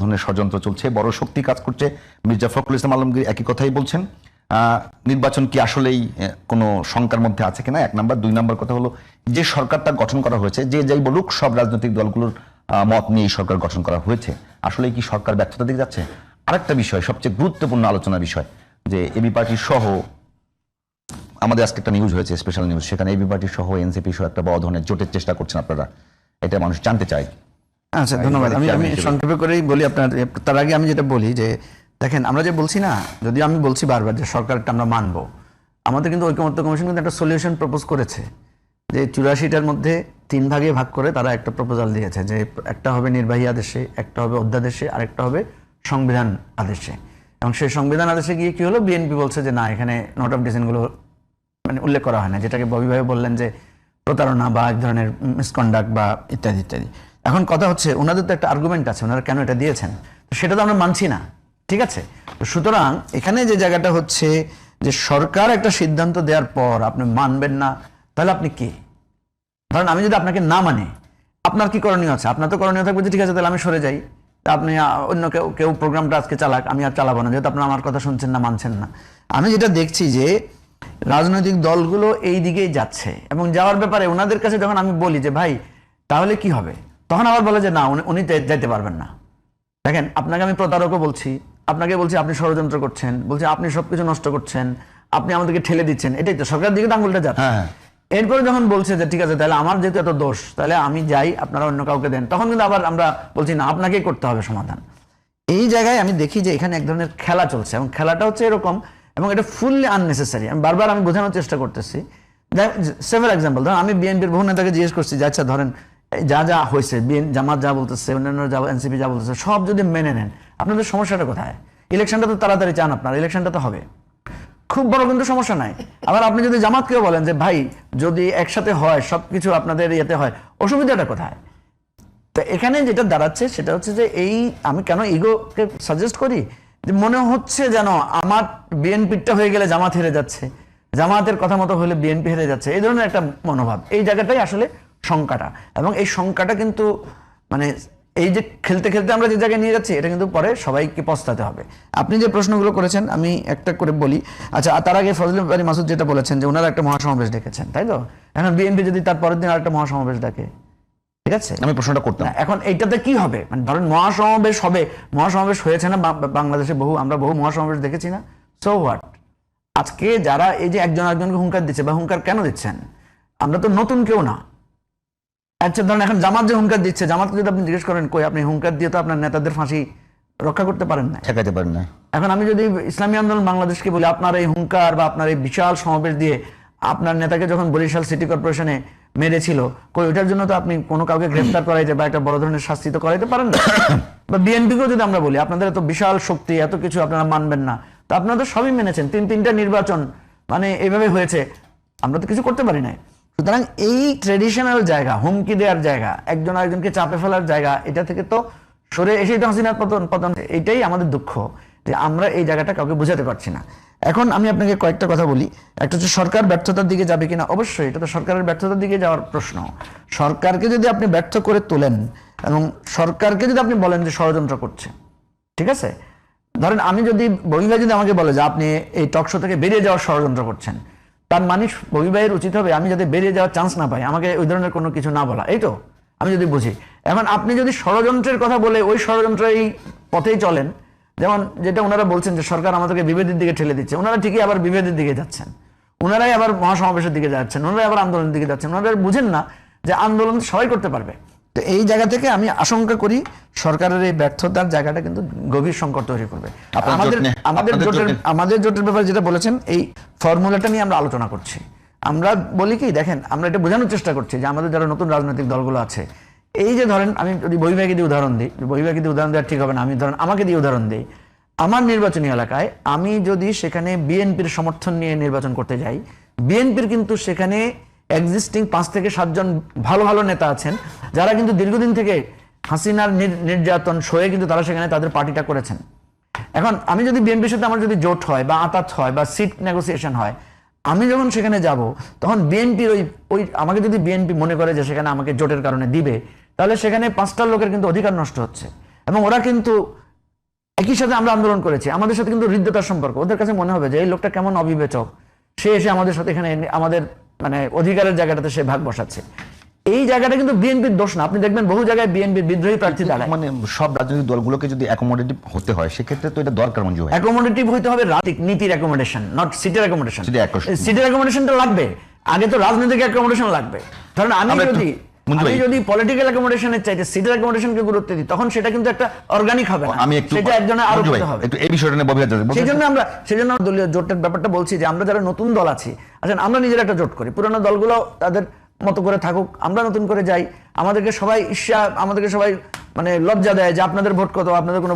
ধরনের ষড়যন্ত্র চলছে। বড় শক্তি কাজ করছে মির্জা ফখরুল ইসলাম আলমগীর, একই কথাই বলছেন। নির্বাচন কি আসলেই কোনো শঙ্কার মধ্যে আছে কিনা? এক নাম্বার। দুই নাম্বার কথা হলো, যে সরকারটা গঠন করা হয়েছে, যে যাই বলুক, সব রাজনৈতিক দলগুলোর মত নিয়ে এই সরকার গঠন করা হয়েছে। আসলে কি সরকার ব্যর্থতার দিকে যাচ্ছে? আরেকটা বিষয়, সবচেয়ে গুরুত্বপূর্ণ আলোচনার বিষয়, যে এবি পার্টি সহ, আমাদের আজকে একটা নিউজ হয়েছে স্পেশাল নিউজ সেখানে এবি পার্টি সহ এনসিপি সহ একটা বড় ধরনের জোটের চেষ্টা করছেন আপনারা। এটা মানুষ জানতে চায়। আচ্ছা ধন্যবাদ। আমি আমি সংক্ষেপে করেই বলি আপনার তার আগে আমি যেটা বলি যে দেখেন আমরা যে বলছি না যদি আমি বলছি বারবার যে সরকারটা আমরা মানবো আমাদের কিন্তু ঐকমত্য কমিশন কিন্তু একটা সলিউশন প্রপোজ করেছে। যে চুরাশিটার মধ্যে তিন ভাগে ভাগ করে তারা একটা প্রপোজাল দিয়েছে যে একটা হবে নির্বাহী আদেশে একটা হবে অধ্যাদেশে আর একটা হবে সংবিধান আদেশে। এবং সেই সংবিধান আদেশে গিয়ে কি হলো? বিএনপি বলছে যে না এখানে নোট অফ ডিসেন্টগুলো মানে উল্লেখ করা হয় না যেটাকে ববি ভাই বললেন যে প্রতারণা বা এক ধরনের মিসকন্ডাক্ট বা ইত্যাদি ইত্যাদি। এখন কথা হচ্ছে, ওনাদের তো একটা আর্গুমেন্ট আছে, ওনারা কেন এটা দিয়েছেন? সেটা তো আমরা মানছি না, ঠিক আছে? সুতরাং এখানে যে জায়গাটা হচ্ছে যে সরকার একটা সিদ্ধান্ত দেওয়ার পর আপনি মানবেন না, তাহলে আপনি কি? ধরেন আমি যদি আপনাকে না মানে আপনার কি করণীয় আছে? আপনার তো করণীয় থাকবে যে ঠিক আছে, তাহলে আমি সরে যাই। আপনি অন্য কেউ কেউ প্রোগ্রামটা আজকে চালাক, আমি আর চালাবো না, যেহেতু আপনার আমার কথা শুনছেন না, মানছেন না। আমি যেটা দেখছি যে রাজনৈতিক দলগুলো এই দিকেই যাচ্ছে, এবং যাওয়ার ব্যাপারে ওনাদের কাছে যখন আমি বলি যে, ভাই, তাহলে কি হবে? তখন আবার বলে যে না উনি- যাইতে পারবেন না। দেখেন আপনাকে আমি প্রতারকও বলছি। আপনাকে বলছি আপনি ষড়যন্ত্র করছেন। বলছি আপনি সবকিছু নষ্ট করছেন। আপনি আমাদেরকে ঠেলে দিচ্ছেন। এটাই তো সরকারের দিকে তো আঙুলটা যাচ্ছে। হ্যাঁ। এরপরে যখন বলছে যে ঠিক আছে তাহলে আমার যেহেতু এত দোষ তাহলে আমি যাই আপনারা অন্য কাউকে দেন। তখন কিন্তু আবার আমরা বলছি না আপনাকেই করতে হবে সমাধান। এই জায়গায় আমি দেখি যে এখানে এক ধরনের খেলা চলছে এবং খেলাটা হচ্ছে এরকম এবং এটা ফুললি আননেসেসারি আমি বারবার আমি বোঝানোর চেষ্টা করতেছি। সেভেল এক্সাম্পল ধরেন আমি বিএনপির বহু নেতাকে জিজ্ঞেস করছি যে আচ্ছা ধরেন যা যা হয়েছে, বিএন, জামাত যা বলতেছে, অন্যান্য যা, এনসিপি যা বলতেছে, সব যদি মেনে নেন, আপনাদের সমস্যাটা কোথায়? ইলেকশনটা তো তাড়াতাড়ি চান আপনার, ইলেকশনটা তো হবে। খুব বড় কিন্তু সমস্যা নাই। আবার আপনি যদি জামাতকেও বলেন যে, ভাই, যদি একসাথে হয়, সবকিছু আপনাদের ইয়েতে হয়, অসুবিধাটা কোথায়? তো এখানে যেটা দাঁড়াচ্ছে, সেটা হচ্ছে যে, এই আমি কেন ইগোকে সাজেস্ট করি? যে মনে হচ্ছে যেন আমার বিএনপিটা হয়ে গেলে জামাত হেরে যাচ্ছে। জামাতের কথা মতো হলে বিএনপি হেরে যাচ্ছে। এই ধরনের একটা মনোভাব। এই জায়গাটাই আসলে শঙ্কাটা। এবং এই শঙ্কাটা কিন্তু মানে এই যে খেলতে খেলতে আমরা যে জায়গায় নিয়ে যাচ্ছি এটা কিন্তু পরে সবাইকে পস্তাতে হবে। আপনি যে প্রশ্নগুলো করেছেন আমি একটা করে বলি। আচ্ছা তার আগে ফজল বাড়ি মাসুদ যেটা বলেছেন যে ওনারা একটা মহাসমাবেশ ডেকেছেন তাই তো? এখন বিএনপি যদি তার পরের দিন আরেকটা মহাসমাবেশ ডাকে ঠিক আছে? আমি প্রশ্নটা করতাম। এখন এইটাতে কি হবে? মানে ধরেন মহাসমাবেশ হবে মহাসমাবেশ হয়েছে না বাংলাদেশে বহু আমরা বহু মহাসমাবেশ দেখেছি না? সো হোয়াট আজকে যারা এই যে একজন একজনকে হুঙ্কার দিচ্ছে বা হুঙ্কার কেন দিচ্ছেন? আমরা তো নতুন কেউ না। আচ্ছা ধরেন এখন জামাত যে হুঙ্কার দিচ্ছে জামাতকে যদি আপনি জিজ্ঞেস করেন কই আপনি হুঙ্কার দিয়ে তো আপনার নেতাদের ফাঁসি রক্ষা করতে পারেন না? ঠেকাতে পারেন না। এখন আমি যদি ইসলামী আন্দোলন বাংলাদেশকে বলি আপনার এই হুঙ্কার বা আপনার এই বিশাল সমাবেশ দিয়ে আপনার নেতাকে যখন বরিশাল সিটি কর্পোরেশনে মেরেছিল কই ওইটার জন্য তো আপনি কোনো কাউকে গ্রেফতার করাইতে বা একটা বড় ধরনের শাস্তি তো করাইতে পারেন না? বা বিএনপিকেও যদি আমরা বলি আপনাদের এত বিশাল শক্তি এত কিছু আপনারা মানবেন না তো আপনারা তো সবই মেনেছেন তিন তিনটা নির্বাচন মানে এভাবে হয়েছে আমরা তো কিছু করতে পারি নাই। সুতরাং এই ট্রেডিশনাল জায়গা, হুমকি দেওয়ার জায়গা, একজন আরেকজনকে চাপে ফেলার জায়গা, এটা থেকে তো সরে এসেই তো হাসিনার পতন পতন, এটাই আমাদের দুঃখ যে আমরা এই জায়গাটা কাউকে বোঝাতে পারছি না। এখন আমি আপনাকে কয়েকটা কথা বলি। একটা হচ্ছে সরকার ব্যর্থতার দিকে যাবে কিনা? অবশ্যই, এটা তো সরকারের ব্যর্থতার দিকে যাওয়ার প্রশ্ন। সরকারকে যদি আপনি ব্যর্থ করে তোলেন এবং সরকারকে যদি আপনি বলেন যে ষড়যন্ত্র করছে, ঠিক আছে? ধরেন আমি যদি বহিভাই যদি আমাকে বলে যে আপনি এই টক শো থেকে বেরিয়ে যাওয়ার ষড়যন্ত্র করছেন তার মানে বহিভাইয়ের উচিত হবে আমি যাতে বেরিয়ে যাওয়ার চান্স না পাই। আমাকে ওই ধরনের কোনো কিছু না বলা। এই তো, আমি যদি বুঝি। এখন আপনি যদি ষড়যন্ত্রের কথা বলে ওই ষড়যন্ত্র এই পথেই চলেন, যেমন যেটা ওনারা বলছেন যে সরকার আমাদেরকে বিভেদের দিকে ঠেলে দিচ্ছে। ওনারা ঠিকই আবার বিভেদের দিকে যাচ্ছেন। ওনারাই আবার মহাসমাবেশের দিকে যাচ্ছেন। ওনারাই আবার আন্দোলনের দিকে যাচ্ছেন। ওনারা বুঝেন না যে আন্দোলন সবাই করতে পারবে। তো এই জায়গা থেকে আমি আশঙ্কা করি সরকারের এই ব্যর্থতার জায়গাটা কিন্তু গভীর সংকট তৈরি করবে। আমাদের আমাদের জোটের আমাদের জোটের ব্যাপারে যেটা বলেছেন এই ফর্মুলাটা নিয়ে আমরা আলোচনা করছি। আমরা বলি কি দেখেন আমরা এটা বোঝানোর চেষ্টা করছি যে আমাদের যারা নতুন রাজনৈতিক দলগুলো আছে এই যে ধরেন আমি যদি বহিভাগে দিয়ে উদাহরণ দিই বহিভাগে দিয়ে উদাহরণ দেওয়া ঠিক হবে না আমি ধরেন আমাকে দিয়ে উদাহরণ দিই। আমার নির্বাচনী এলাকায় আমি যদি সেখানে বিএনপির সমর্থন নিয়ে নির্বাচন করতে যাই বিএনপির কিন্তু সেখানে এক্সিস্টিং পাঁচ থেকে সাতজন ভালো ভালো নেতা আছেন, যারা কিন্তু দীর্ঘদিন থেকে হাসিনার নির- নির্যাতন সয়ে কিন্তু তারা সেখানে তাদের পার্টিটা করেছেন। এখন আমি যদি বিএনপির সাথে আমার যদি জোট হয় বা আতাত হয় বা সিট নেগোসিয়েশন হয়, আমি যখন সেখানে যাব, তখন বিএনপির ওই ওই আমাকে যদি বিএনপি মনে করে যে সেখানে আমাকে জোটের কারণে দিবে, তাহলে সেখানে পাঁচটা লোকের কিন্তু অধিকার নষ্ট হচ্ছে। এবং ওরা কিন্তু একই সাথে আমরা আন্দোলন করেছি। আমাদের সাথে কিন্তু হৃদ্যতার সম্পর্ক। ওদের কাছে মনে হবে যে, এই লোকটা কেমন অবিবেচক। সে এসে আমাদের সাথে এখানে আমাদের মানে অধিকারের জায়গাটাতে সে ভাগ বসাচ্ছে। এই জায়গাটা কিন্তু বিএনপির দোষ না। আপনি দেখবেন বহু জায়গায় বিএনপির বিদ্রোহী প্রার্থী দাঁড়ায়। মানে সব রাজনৈতিক দলগুলোকে যদি অ্যাকোমোডেটিভ হতে হয় সেক্ষেত্রে তো এটা দরকার মঞ্জু হয় অ্যাকোমোডেটিভ হইতে হবে রাজনৈতিক নীতির অ্যাকোমোডেশন নট সিটির অ্যাকোমোডেশন। সিটির অ্যাকোমোডেশনটা লাগবে। আগে তো রাজনৈতিক অ্যাকোমোডেশন লাগবে। ধরেন আমি যদি আমি যদি পলিটিক্যাল অ্যাকোমোডেশনের চাইতে সিটির অ্যাকোমোডেশনকে গুরুত্ব দিই তখন সেটা কিন্তু একটা অর্গানিক হবে না। আমি একটু সেটা একজনের আরও হবে। একটু এই বিষয়টা নিয়ে সেই জন্য আমরা সেই জন্য দলীয় জোটের ব্যাপারটা বলছি যে আমরা যারা নতুন দল আছি আচ্ছা আমরা নিজেরা একটা জোট করি। পুরোনো দলগুলো তাদের মতো করে থাকুক আমরা নতুন করে যাই। আমাদেরকে সবাই ঈর্ষা আমাদেরকে সবাই মানে লজ্জা দেয় যে আপনাদের ভোট কত আপনাদের কোনো